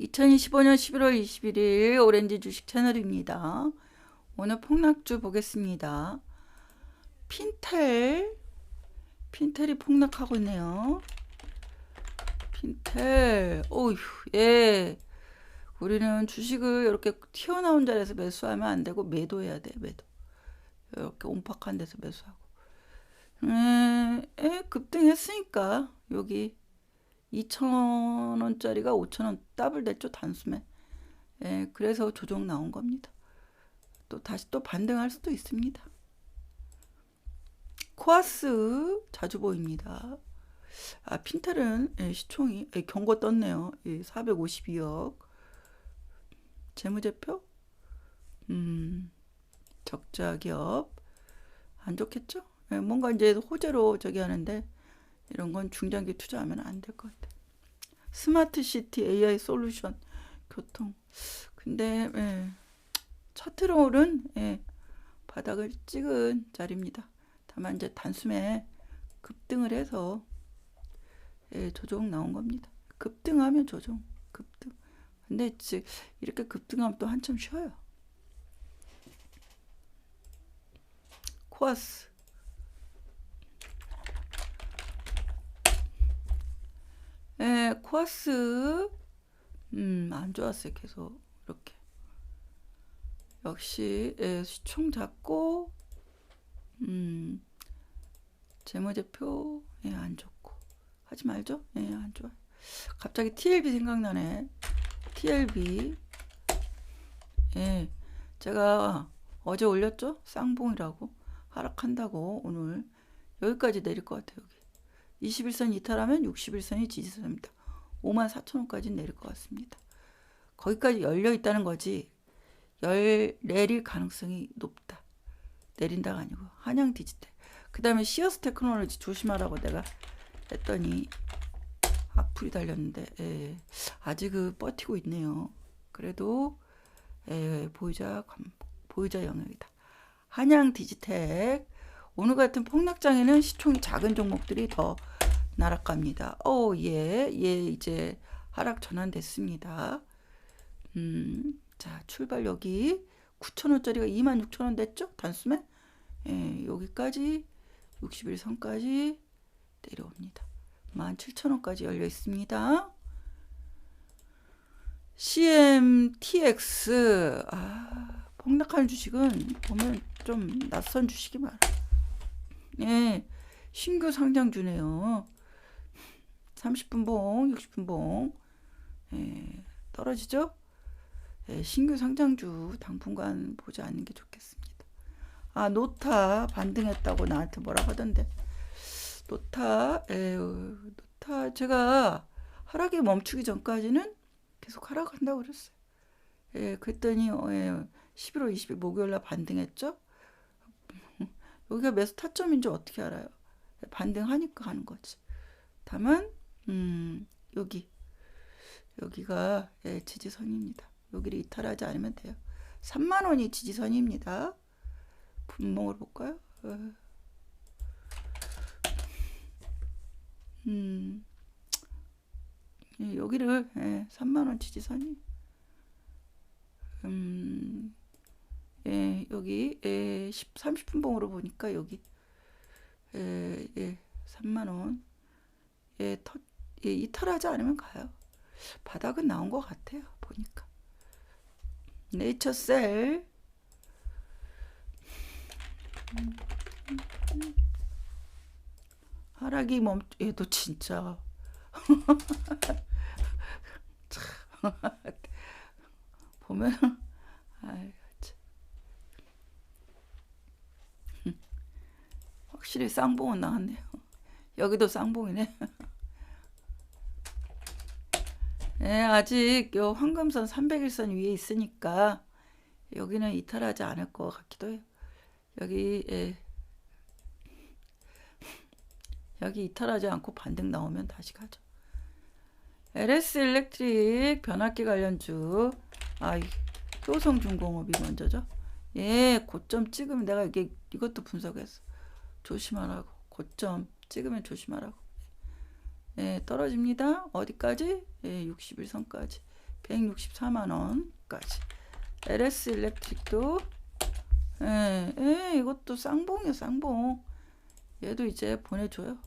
2025년 11월 21일 오렌지 주식 채널입니다. 오늘 폭락주 보겠습니다. 핀텔, 핀텔이 폭락하고 있네요. 핀텔, 오휴, 예. 우리는 주식을 이렇게 튀어나온 자리에서 매수하면 안 되고 매도해야 돼, 매도. 이렇게 옴팍한 데서 매수하고. 에, 에 급등했으니까 여기 2,000원짜리가 5,000원 더블 됐죠 단숨에. 예, 그래서 조정 나온 겁니다. 또 다시 또 반등할 수도 있습니다. 코아스 자주 보입니다. 아, 핀텔은 예, 시총이 예, 경고 떴네요. 예, 452억. 재무제표? 음, 적자 기업. 안 좋겠죠? 예, 뭔가 이제 호재로 저기 하는데 이런 건 중장기 투자하면 안 될 것 같아. 스마트 시티 AI 솔루션 교통. 근데 예, 차트롤은 예, 바닥을 찍은 자리입니다. 다만 이제 단숨에 급등을 해서 예, 조정 나온 겁니다. 급등하면 조정, 급등. 근데 즉 이렇게 급등하면 또 한참 쉬어요. 코아스 예, 코아스 음, 안 좋았어요. 계속 이렇게. 역시 예, 시총 작고 음, 재무제표 예, 안 좋고 하지 말죠. 예, 안 좋아. 갑자기 TLB 생각나네. TLB 예, 제가 어제 올렸죠. 쌍봉이라고 하락한다고 오늘 여기까지 내릴 것 같아요. 여기. 21선 이탈하면 61선이 지지선입니다. 5만 4천 원까지 내릴 것 같습니다. 거기까지 열려 있다는 거지. 열 내릴 가능성이 높다. 내린다가 아니고 한양 디지털. 그 다음에 시어스 테크놀로지 조심하라고 내가 했더니 악플이 달렸는데 예, 아직 그 버티고 있네요. 그래도 예, 보유자 보유자 영역이다. 한양 디지텍 오늘 같은 폭락장에는 시총이 작은 종목들이 더 날아갑니다. 오, 예, 예, 이제 하락 전환됐습니다. 음, 자, 출발 여기 9,000원짜리가 26,000원 됐죠? 단숨에? 예, 여기까지 61선까지 내려옵니다. 17,000원까지 열려 있습니다. CMTX, 아, 폭락하는 주식은 보면 좀 낯선 주식이 많아요. 예, 신규 상장 주네요. 30분 봉, 60분 봉. 예, 떨어지죠? 예, 신규 상장주 당분간 보지 않는 게 좋겠습니다. 아, 노타 반등했다고 나한테 뭐라고 하던데. 노타, 에 노타, 제가 하락이 멈추기 전까지는 계속 하락한다고 그랬어요. 예, 그랬더니, 어, 예, 11월 20일 목요일날 반등했죠? 여기가 매수 타점인지 어떻게 알아요? 반등하니까 하는 거지. 다만 음, 여기 여기가 예, 지지선입니다. 여기를 이탈하지 않으면 돼요. 3만 원이 지지선입니다. 분봉을 볼까요? 어. 음, 예, 여기를 예, 3만 원 지지선이 음, 예, 여기 예, 10, 30분 봉으로 보니까 여기 예, 예, 3만 원. 예, 터, 예, 이탈하지 않으면 가요. 바닥은 나온 것 같아요. 보니까. 네이처셀 하락이 멈 얘도 진짜 보면 아이 확실히 쌍봉은 나왔네요. 여기도 쌍봉이네. 네, 아직 요 황금선 300일선 위에 있으니까 여기는 이탈하지 않을 것 같기도 해요. 여기 예. 여기 이탈하지 않고 반등 나오면 다시 가죠. LS 일렉트릭 변압기 관련주 아 효성중공업이 먼저죠. 예, 고점 찍으면 내가 이게 이것도 분석했어. 조심하라고. 고점 찍으면 조심하라고. 예, 떨어집니다. 어디까지? 예, 61선까지. 164만 원까지. LS 일렉트릭도 예, 예, 이것도 쌍봉이요, 쌍봉. 얘도 이제 보내줘요.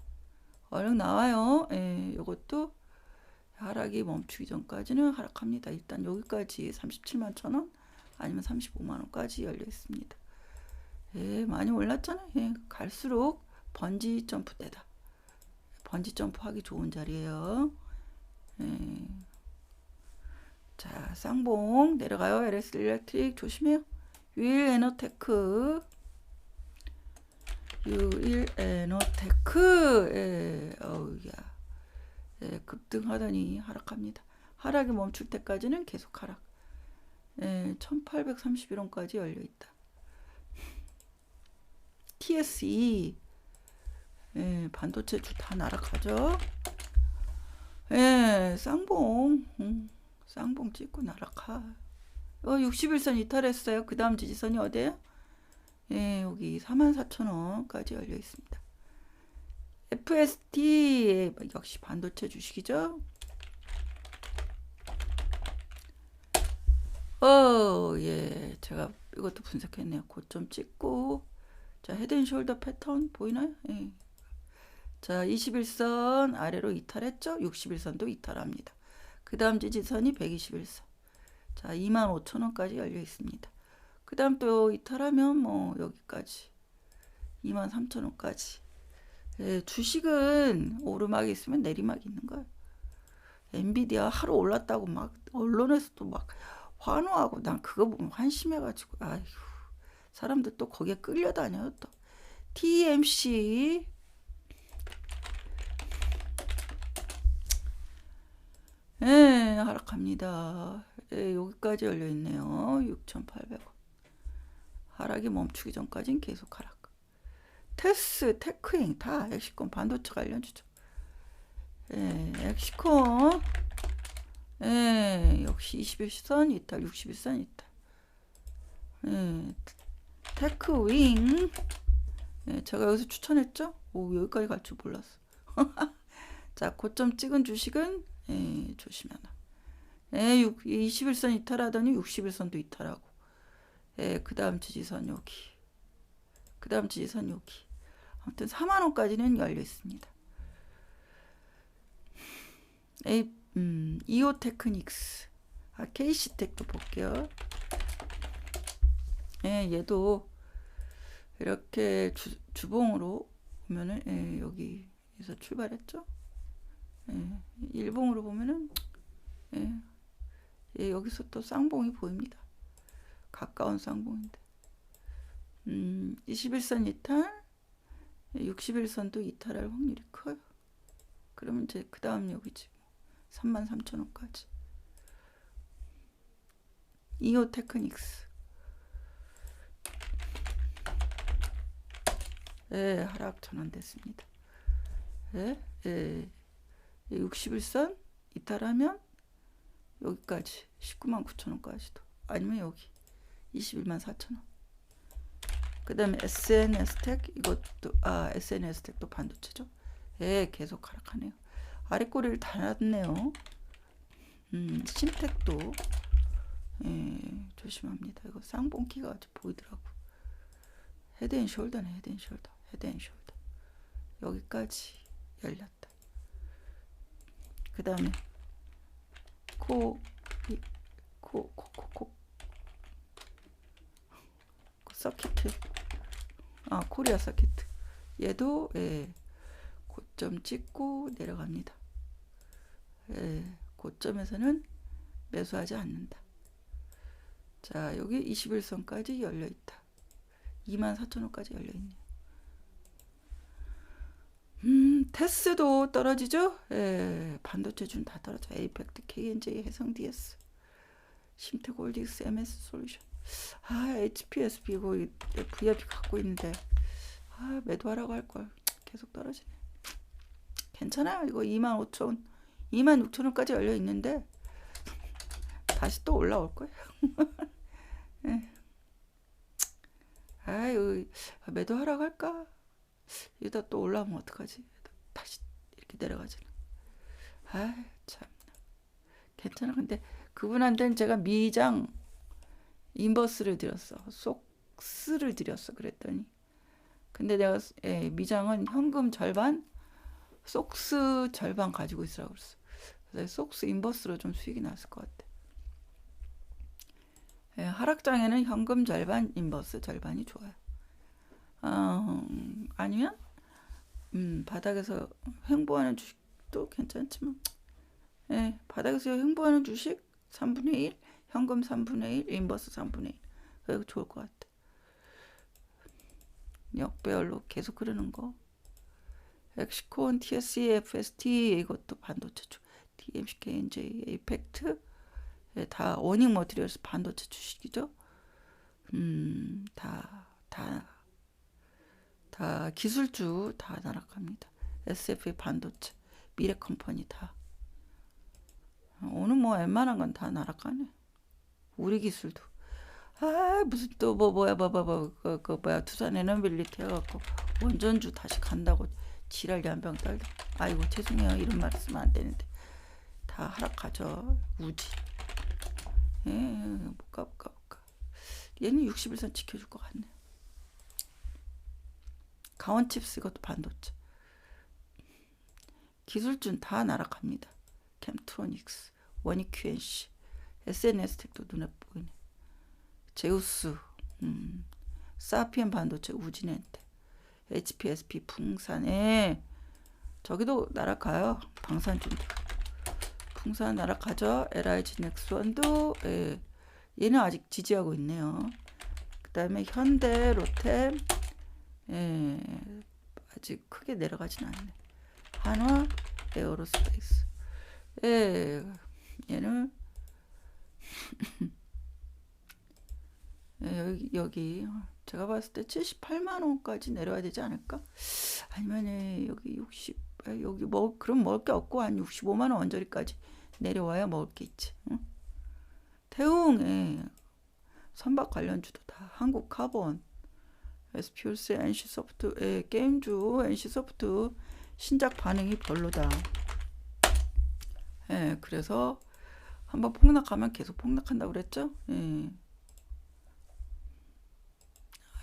얼른 나와요. 예, 이것도 하락이 멈추기 전까지는 하락합니다. 일단 여기까지 37만 천 원, 아니면 35만 원까지 열려 있습니다. 예, 많이 올랐잖아요. 예, 갈수록 번지 점프 때다. 번지 점프 하기 좋은 자리예요. 예. 자, 쌍봉 내려가요. LS 일렉트릭 조심해요. 유일 에너테크 유일 에너테크 예, 어우야 예, 급등하더니 하락합니다. 하락이 멈출 때까지는 계속 하락. 예, 1831원까지 열려 있다. TSE 예, 반도체 주 다 날아가죠. 예, 쌍봉 음, 쌍봉 찍고 날아가. 어, 61선 이탈했어요. 그 다음 지지선이 어디예요? 예, 여기 44,000원까지 열려 있습니다. FST 역시 반도체 주식이죠. 어, 예, 제가 이것도 분석했네요. 고점 찍고 자 헤드 앤 숄더 패턴 보이나요? 예. 자 21선 아래로 이탈했죠. 61선도 이탈합니다. 그 다음 지지선이 121선. 자 25,000원까지 열려 있습니다. 그 다음 또 이탈하면 뭐 여기까지 23,000원까지 예, 주식은 오르막이 있으면 내리막이 있는 거예요. 엔비디아 하루 올랐다고 막 언론에서도 막 환호하고 난 그거 보면 한심해가지고 아휴 사람들 또 거기에 끌려다녀요 또 TMC 예 하락합니다. 예, 여기까지 열려 있네요. 6,800원. 하락이 멈추기 전까지는 계속 하락. 테스 테크잉 다 엑시콘 반도체 관련 주죠 예, 엑시콘. 예, 역시 21선 이탈 61선 이탈. 예, 테크윙. 예, 제가 여기서 추천했죠? 오 여기까지 갈 줄 몰랐어. 자 고점 찍은 주식은 예, 조심하나 예, 6, 21선 이탈하더니 61선도 이탈하고. 예, 그 다음 지지선 여기. 그 다음 지지선 여기. 아무튼 4만원까지는 열려 있습니다. 에 음, 이오 테크닉스. 아, KC텍도 볼게요. 예, 얘도 이렇게 주, 주봉으로 보면은 예, 여기에서 출발했죠. 예, 일봉으로 보면은 예, 예, 여기서 또 쌍봉이 보입니다. 가까운 쌍봉인데. 음, 21선 이탈, 61선도 이탈할 확률이 커요. 그러면 이제 그 다음 여기지 뭐 33,000원까지. 이오 테크닉스. 예, 하락 전환됐습니다. 예, 예, 61선 이탈하면 여기까지 19만 9천 원까지도 아니면 여기 21만 4천 원. 그 다음에 SNS텍 이것도 아 SNS텍도 반도체죠. 예, 계속 하락하네요. 아래 꼬리를 달았네요. 음, 심텍도 예, 조심합니다. 이거 쌍봉키가 아주 보이더라고. 헤드앤숄더네 헤드앤숄더. 헤드앤숄더 여기까지 열렸다. 그 다음에 코, 코, 코, 코, 코, 서키트, 아 코리아 서키트. 얘도 예, 고점 찍고 내려갑니다. 예, 고점에서는 매수하지 않는다. 자 여기 21선까지 열려 있다. 24,000원까지 열려 있네요. 음, 테스도 떨어지죠? 예, 반도체 준 다 떨어져. 에이펙트, KNJ, 해성 DS, 심태골디스, MS 솔루션. 아, HPSB 이거 VIP 갖고 있는데 아, 매도하라고 할 걸. 계속 떨어지네. 괜찮아요. 이거 25,000원, 26,000원까지 열려 있는데 다시 또 올라올 거예요. 예. 아유, 매도하라고 할까? 이러다 또 올라오면 어떡하지? 다시 이렇게 내려가잖아. 아 참. 괜찮아. 근데 그 그분한테는 제가 미장 인버스를 드렸어. 속스를 드렸어. 그랬더니 근데 내가 예, 미장은 현금 절반, 속스 절반 가지고 있으라고 그랬어. 그래서 속스 인버스로 좀 수익이 났을 것 같아. 예, 하락장에는 현금 절반, 인버스 절반이 좋아요. 어, 아니면 음, 바닥에서 횡보하는 주식도 괜찮지만 예, 바닥에서 횡보하는 주식 3분의 1, 현금 3분의 1, 인버스 3분의 1. 그거 좋을 것 같아. 역배열로 계속 흐르는 거. 엑시콘, TSE, FST 이것도 반도체 주 TMCK, NJ, 에이펙트 예, 다 어닝 머티리얼스 반도체 주식이죠. 음, 다, 다, 다 기술주 다 나락합니다. SFA 반도체, 미래 컴퍼니 다. 오늘 뭐 웬만한 건 다 나락가네. 우리 기술도. 아 무슨 또 뭐 뭐야 뭐뭐 그, 그 뭐야 두산 에너빌리티 해갖고 원전주 다시 간다고 지랄 연병 떨다. 아이고 죄송해요 이런 말 쓰면 안 되는데 다 하락하죠 우지. 예, 못 가 못 가 못 가. 얘는 61선 지켜줄 것 같네. 가원칩스 이것도 반도체. 기술준 다 날아갑니다. 캠트로닉스, 원익 QNC, SNS 텍도 눈에 보이네. 제우스, 음, 사피엔 반도체, 우진엔테, HPSP 풍산에 저기도 날아가요. 방산준도. 풍산 날아가죠. LIG 넥스원도 예, 얘는 아직 지지하고 있네요. 그 다음에 현대, 롯데 예, 아직 크게 내려가진 않네. 한화, 에어로스페이스. 예, 얘는 예, 여기, 여기 제가 봤을 때 78만 원까지 내려야 되지 않을까? 아니면 예, 여기 60 예, 여기 뭐 그럼 먹을 게 없고 한 65만 원 언저리까지 내려와야 먹을 게 있지. 응? 태웅 예, 선박 관련주도 다 한국 카본 SP울스 NC소프트 예, 게임주 NC소프트 신작 반응이 별로다. 예, 그래서 한번 폭락하면 계속 폭락한다고 그랬죠? 예.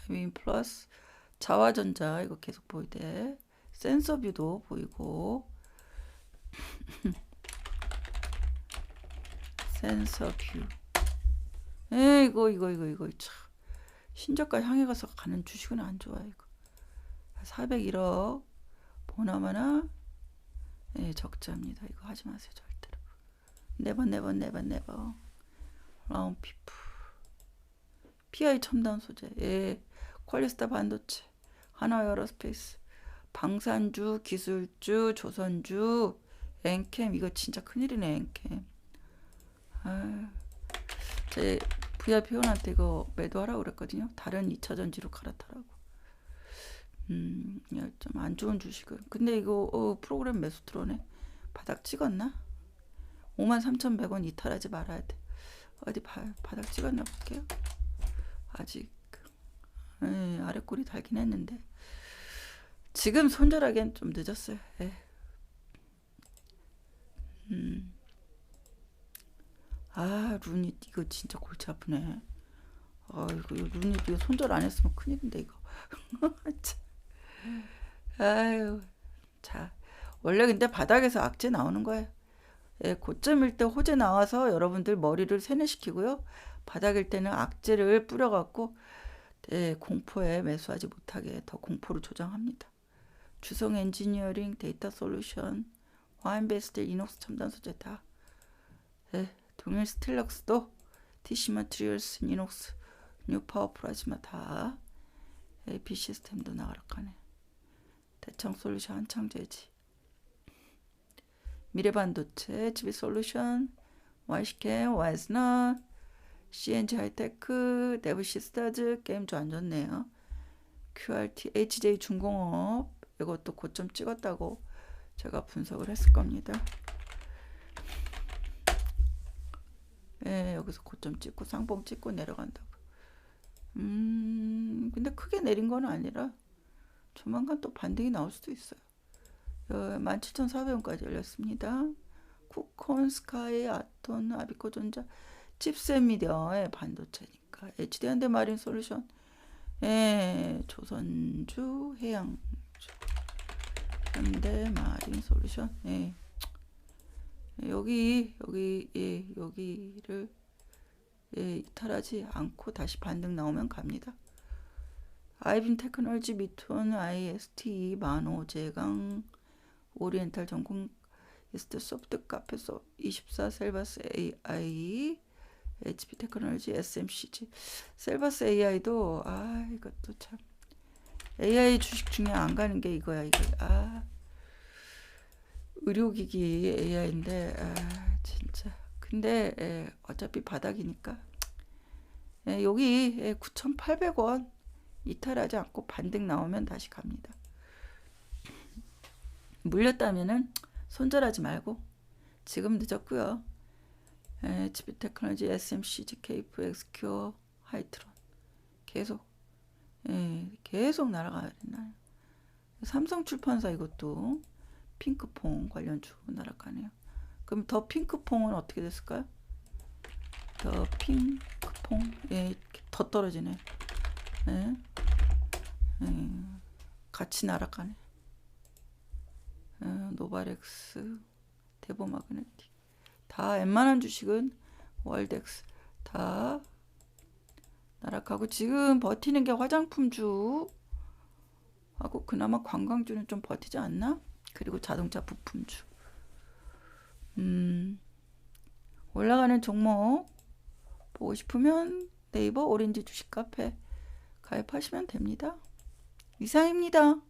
윈 플러스 자화전자 이거 계속 보이대. 센서뷰도 보이고 센서뷰. 에 이거 이거 이거 이거 참 신저가 향해 가서 가는 주식은 안 좋아 이거. 401억 보나마나 예, 적자입니다. 이거 하지 마세요 절대로. 네버 네버 네버 네버 라운 피프. PI 첨단 소재. 예, 퀄리스타 반도체. 하나 에어로스페이스. 방산주 기술주 조선주 엔캠. 이거 진짜 큰일이네 엔캠. 아, 제 VIP 회원한테 이거 매도하라고 그랬거든요 다른 2차 전지로 갈아타라고 음, 좀 안 좋은 주식을. 근데 이거 어, 프로그램 매수 들어오네. 바닥 찍었나? 53,100원 이탈하지 말아야 돼. 어디 바, 바닥 찍었나 볼게요. 아직 에, 아래 꼬리 달긴 했는데 지금 손절하기엔 좀 늦었어요. 에. 음. 아 루닛 이거 진짜 골치 아프네. 아 이거 루닛 이거 손절 안 했으면 큰일인데 이거. 아유, 자, 원래 근데 바닥에서 악재 나오는 거예요. 예, 고점일 때 호재 나와서 여러분들 머리를 세뇌시키고요. 바닥일 때는 악재를 뿌려갖고 예, 공포에 매수하지 못하게 더 공포를 조장합니다. 주성 엔지니어링, 데이터 솔루션, 와인베스트, 이녹스 첨단 소재 다. 예, 동일 스틸럭스도 TC 마트리얼스, 이녹스, 뉴 파워 플라즈마 다. AP 시스템도 나가락하네. 대청 솔루션 한창제지. 미래 반도체, 지비 솔루션, 와이시캠, 와이스넛, CNG 하이테크, 데브시스타즈 게임도 안 좋네요. QRT, HJ 중공업 이것도 고점 찍었다고 제가 분석을 했을 겁니다. 예, 여기서 고점 찍고 상봉 찍고 내려간다고. 음, 근데 크게 내린 건 아니라 조만간 또 반등이 나올 수도 있어요. 17,400원까지 열렸습니다. 쿠콘, 스카이, 아톤, 아비코 전자, 칩셋 미디어의 반도체니까 HD 현대 마린 솔루션, 예, 조선주, 해양주, 현대 마린 솔루션, 예. 여기 여기 예 여기를 예 이탈하지 않고 다시 반등 나오면 갑니다. 아이빈 테크놀지 미톤 IST 만호 제강 오리엔탈 전공 이스트 소프트 카페소 24 셀바스 AI HP 테크놀지 SMCG 셀바스 AI도 아 이것도 참. AI 주식 중에 안 가는 게 이거야 이거 아 의료기기 AI인데 아 진짜 근데 예, 어차피 바닥이니까 예, 여기 예, 9,800원 이탈하지 않고 반등 나오면 다시 갑니다. 물렸다면은 손절하지 말고 지금 늦었고요. 예, HP 테크놀지 SMCG 케이프 엑스큐어 하이트론 계속 예, 계속 날아가야 된다. 삼성 출판사 이것도 핑크퐁 관련주 날아가네요. 그럼 더 핑크퐁은 어떻게 됐을까요? 더 핑크퐁 예, 더 떨어지네. 예. 예, 같이 날아가네. 예, 노바렉스, 데보마그네틱 다 웬만한 주식은 월덱스 다 날아가고 지금 버티는 게 화장품주 하고 그나마 관광주는 좀 버티지 않나? 그리고 자동차 부품주. 음, 올라가는 종목 보고 싶으면 네이버 오렌지 주식 카페 가입하시면 됩니다. 이상입니다.